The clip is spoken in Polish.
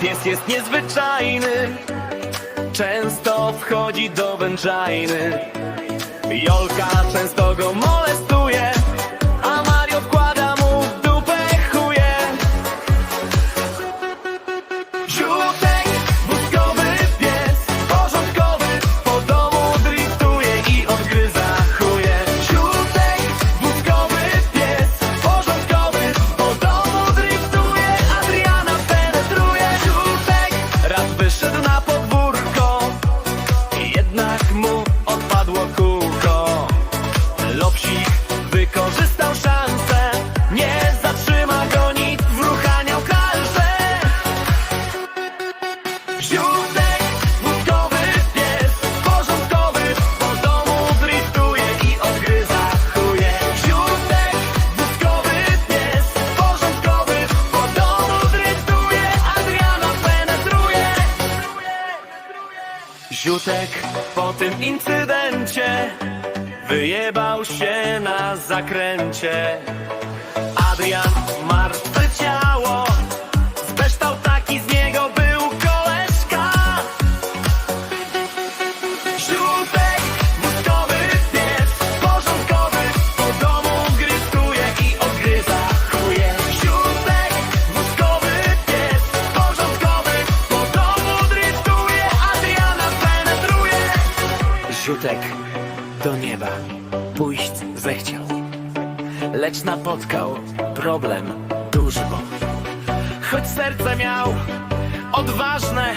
Pies jest niezwyczajny. Często wchodzi do wędrzajny. Jolka często should Ziutek po tym incydencie wyjebał się na zakręcie. Adrian Kościutek do nieba. Pójść zechciał, lecz napotkał problem duży, bo choć serce miał odważne,